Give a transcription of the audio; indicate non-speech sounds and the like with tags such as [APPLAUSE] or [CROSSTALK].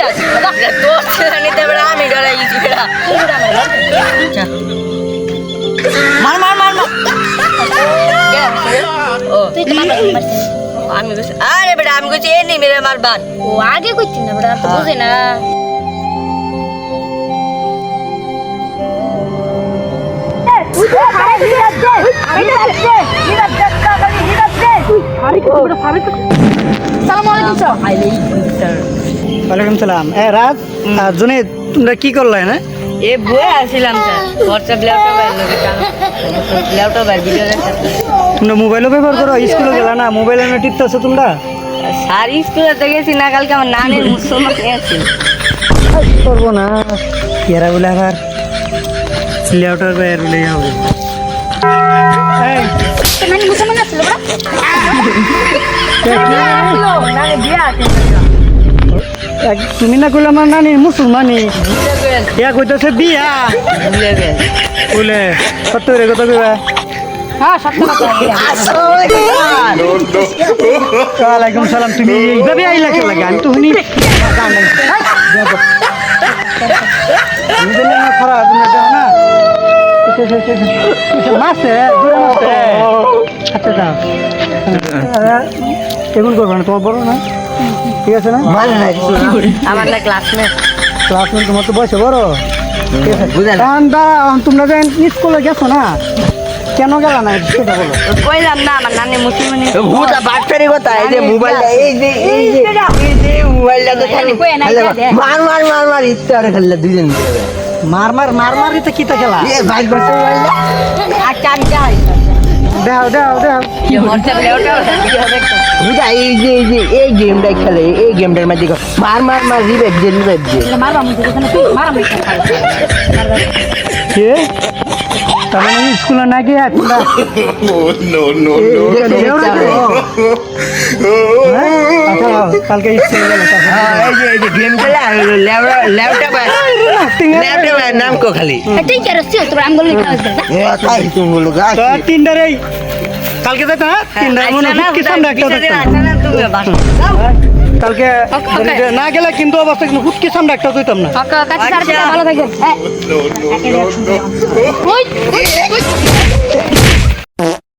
দেখ। তোর ছেলে নিতে পারে আমি ডরাই গেছি বেড়া। মার মার মার আমি বলছি আরে বেটা আমি বলছি এ নি মেরে মারবার ও আগে কইছিস না তো বুঝে না। সালাম আলাইকুম স্যার। ওয়ালাইকুম সালাম। এ রাত আর জুনেদ তোমরা কি করলে না এ বয়ে আসছিলাম স্যার। হোয়াটসঅ্যাপ ল্যাপটপ ভিডিও তোমরা মোবাইলও ব্যবহার করো? স্কুলে গেলা না? মোবাইলে না টিপতেছো তোমরা? স্যার স্কুলে তো গেছি না কালকে আমার নানের মুসলমান আছে করব না এরা বলে আবার লেউটার বাইর বলে মানে মুসলমান আসলো [LAUGHS] এক- তুমি না কইলে আমার নানি মুসলমানি। ইয়া কইতেছে বিয়া। বলে কত রে কত কইবা। হ্যাঁ সত্য ওয়ালাইকুম সালাম তুমি এইভাবে আইলা কে লাগে? আমি তো শুনি খারাপ না মাসে আচ্ছা যাও। এগুন করবে না তোমার বড় না? ঠিক আছে না? আমার না ক্লাসমেট ক্লাস তোমার তো বয়সে বড়। ঠিক আছে। দাঁড়াও, তোমরা যে স্কুলে গেছো না কেন গেলা না সেটা বলো। কইলাম না আমার নানি মুসলমান। ভূতা বাটপারি কথা এই যে মোবাইলটা এই যে এই যে এই যে মোবাইলটা তো খালি। কই না। মার মার মার মার ইচ্ছে আর খালি দুইজন মার মার মার কিতা খেলা। এ ভাই মোবাইলটা। যাই দেও দেও দেও। এই যে এই যে এই গেমটা খেলে এই গেমটার মধ্যে। মার মার মার রিভাইভ দে রিভাইভ দে মারবা কে? মানে স্কুলে না গিয়ে [LAUGHS] তোমরা no, no, no. হ্যাঁ? আচ্ছা কালকে স্কুলে গেলে হ্যাঁ, এই যে এই যে গেম খেলে ল্যাপটপ ল্যাপটপ নাম কো খালি। তো তিনটার এই কালকে হ্যাঁ? তিনটার মনে হয় কালকে না গেলে কিন্তু অবস্থা কিন্তু হুটকি সামনে একটা কইতাম না। কাছে সারা ভালো থাকে